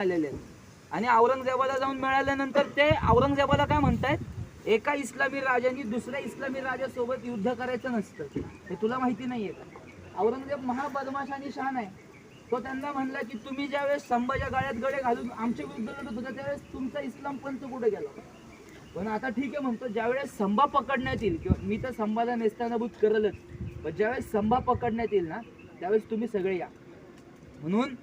आलेले आणि औरंगजेबाला जाऊन मिळाल्यानंतर ते औरंगजेबाला काय म्हणतायत? एका इस्लामी राजांनी दुसऱ्या इस्लामी राजासोबत युद्ध करायचं नसतं. हे तुला माहिती नाहीये का? औरंगजेब महाबदमाश आणि शान आहे. तो त्यांना म्हणला की तुम्ही ज्यावेळेस संभाच्या गाळ्यात गडे घालून आमच्या विरुद्ध लढत होता त्यावेळेस तुमचा इस्लाम पंथ कुठे गेला पण आता ठीक आहे म्हणतो ज्यावेळेस संभा पकडण्यात येईल किंवा मी तर संभाला नेस्तानाभूत करलच पण ज्यावेळेस संभा पकडण्यात येईल ना त्यावेळेस तुम्ही सगळे या. म्हणून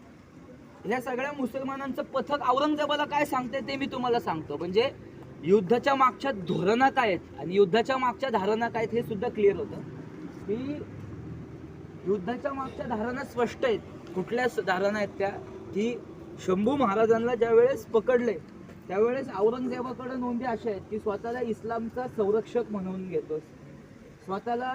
या सगळ्या मुसलमानांचं पथक औरंगजेबाला काय सांगते ते मी तुम्हाला सांगतो. म्हणजे युद्धाच्या मागच्या धोरणा काय आहेत आणि युद्धाच्या मागच्या धारणा काय आहेत हे सुद्धा क्लिअर होतं. की युद्धाच्या मागच्या धारणा स्पष्ट आहेत. कुठल्या धारणा आहेत त्या? की शंभू महाराजांना ज्यावेळेस पकडले त्यावेळेस औरंगजेबाकडे नोंदी अशा आहेत की स्वतःला इस्लामचा संरक्षक म्हणून घेतोस. स्वतःला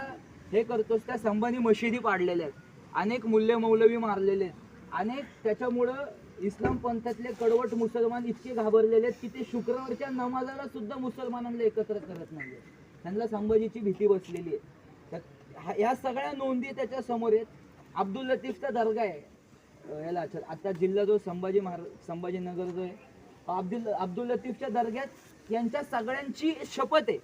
हे करतोस त्या संभानी मशिदी पाडलेल्या आहेत. अनेक मूल्य मौलवी मारलेले आहेत. अनेक त्याच्यामुळं इस्लाम पंथातले कडवट मुसलमान इतके घाबरलेले आहेत की ते शुक्रवारच्या नमाजाला सुद्धा मुसलमानांना एकत्र करत नाही त्यांना संभाजीची भीती बसलेली आहे. तर ह्या- ह्या सगळ्या नोंदी त्याच्यासमोर आहेत. अब्दुल लतीफचा दर्गा आहे. याला आता जिल्हा जो संभाजी महाराज संभाजीनगर जो आहे अब्दुल अब्दुल लतीफच्या दर्ग्यात यांच्या सगळ्यांची शपथ आहे.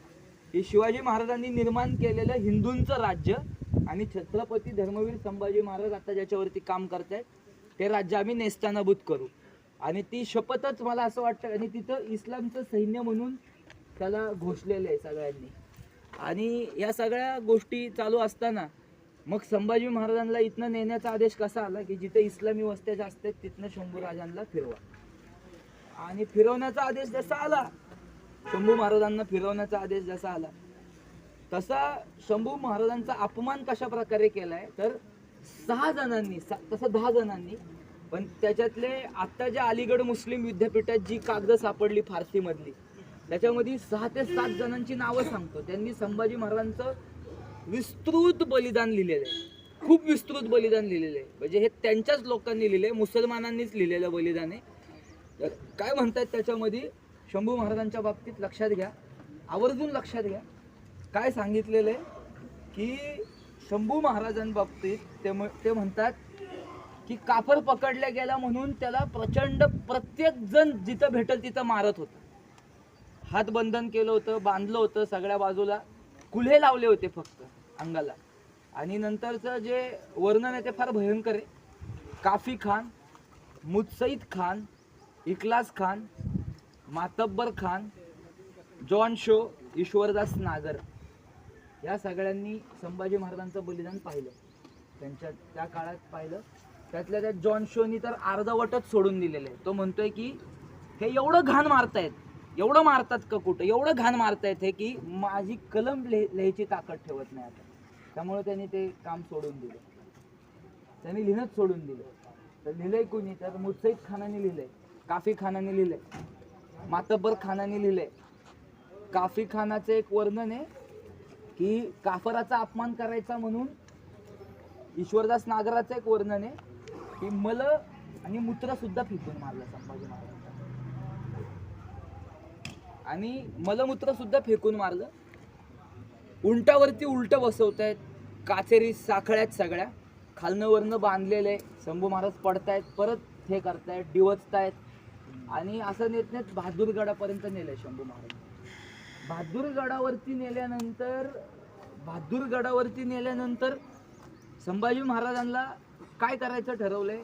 की शिवाजी महाराजांनी निर्माण केलेलं हिंदूंचं राज्य आणि छत्रपती धर्मवीर संभाजी महाराज आता ज्याच्यावरती काम करत आहेत ते राज्य आम्ही नेस्तानाभूत करू. आणि ती शपथच मला असं वाटतं आणि तिथं इस्लामचं सैन्य म्हणून त्याला घोषलेलं आहे सगळ्यांनी. आणि या सगळ्या गोष्टी चालू असताना मग संभाजी महाराजांना इथनं नेण्याचा आदेश कसा आला की जिथे इस्लामी वस्त्या जास्त आहेत तिथनं शंभू राजांना फिरवा. आणि फिरवण्याचा आदेश जसा आला शंभू महाराजांना फिरवण्याचा आदेश जसा आला तसा शंभू महाराजांचा अपमान कशा प्रकारे केलाय तर सहा जणांनी तसं दहा जणांनी. पण त्याच्यातले आत्ता ज्या अलीगड मुस्लिम विद्यापीठात जी कागद सापडली फारसीमधली त्याच्यामध्ये सहा ते सात जणांची नावं सांगतो. त्यांनी संभाजी महाराजांचं विस्तृत बलिदान लिहिलेलं आहे. खूप विस्तृत बलिदान लिहिलेलं आहे. म्हणजे हे त्यांच्याच लोकांनी लिहिले मुसलमानांनीच लिहिलेलं बलिदान आहे. काय म्हणतात त्याच्यामध्ये? शंभू महाराजांच्या बाबतीत लक्षात घ्या. आवर्जून लक्षात घ्या. काय सांगितलेलं आहे? की शंभू महाराजांबाबतीत ते म- ते म्हणतात की कापर पकडल्या गेला म्हणून त्याला प्रचंड प्रत्येक जण जिथं भेटल तिथं मारत होतं. हात बंधन केलं होतं बांधलं होतं सगळ्या बाजूला. कुल्हे लावले होते फक्त अंगाला. आणि नंतरचं जे वर्णन आहे ते फार भयंकर आहे. काफी खान मुत्सईद खान इकलास खान मातब्बर खान जॉन शो ईश्वरदास नागर. या सगळ्यांनी संभाजी महाराजांचं बलिदान पाहिलं. त्यांच्या त्या काळात पाहिलं. त्यातल्या त्या जॉन शोनी तर अर्धवटच सोडून दिलेलं आहे. तो म्हणतोय की हे एवढं घाण मारतायत एवढं मारतात का कुठं? एवढं घाण मारतायत हे की माझी कलम लिह लिहायची ताकद ठेवत नाही आता. त्यामुळे त्यांनी ते काम सोडून दिलं. त्यांनी लिहिणंच सोडून दिलं. तर लिहिलंय कोणी? तर मुत्सईद खानाने लिहिलंय काफी खानाने लिहिलंय मातबर खानाने लिहिलंय. काफी खानाचं एक वर्णन आहे की काफराचा अपमान करायचा म्हणून ईश्वरदास नागराचं एक वर्णन आहे की मल आणि मूत्र सुद्धा फेकून मारलं संभाजी महाराजांचा आणि मलमूत्र सुद्धा फेकून मारलं. उंटावरती उलट आहेत काचेरी साखळ्यात सगळ्या खालनं वरनं बांधलेले शंभू महाराज पडतायत परत हे करतायत डिवचतायत. आणि असं नेत नेत बहादूरगडापर्यंत नेलंय शंभू महाराज. बहादूरगडावरती नेल्यानंतर बहादूरगडावरती नेल्यानंतर संभाजी महाराजांना काय करायचं ठरवलंय?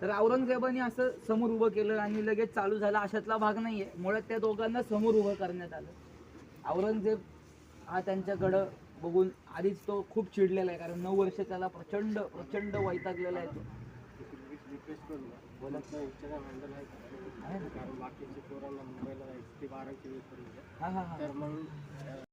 तर औरंगजेबाने असं समोर उभं केलं आणि लगेच चालू झालं. अशातला भाग नाही आहे मुळात त्या दोघांना समोर उभं करण्यात आलं. औरंगजेब हा त्यांच्याकडं बघून आधीच तो खूप चिडलेला आहे. कारण नऊ वर्ष त्याला प्रचंड प्रचंड वैतागलेला आहे तो. बोला आहे ना? कारण बाकीचे पोरांना मुंबईला जायचं ते बारावी हा तर मग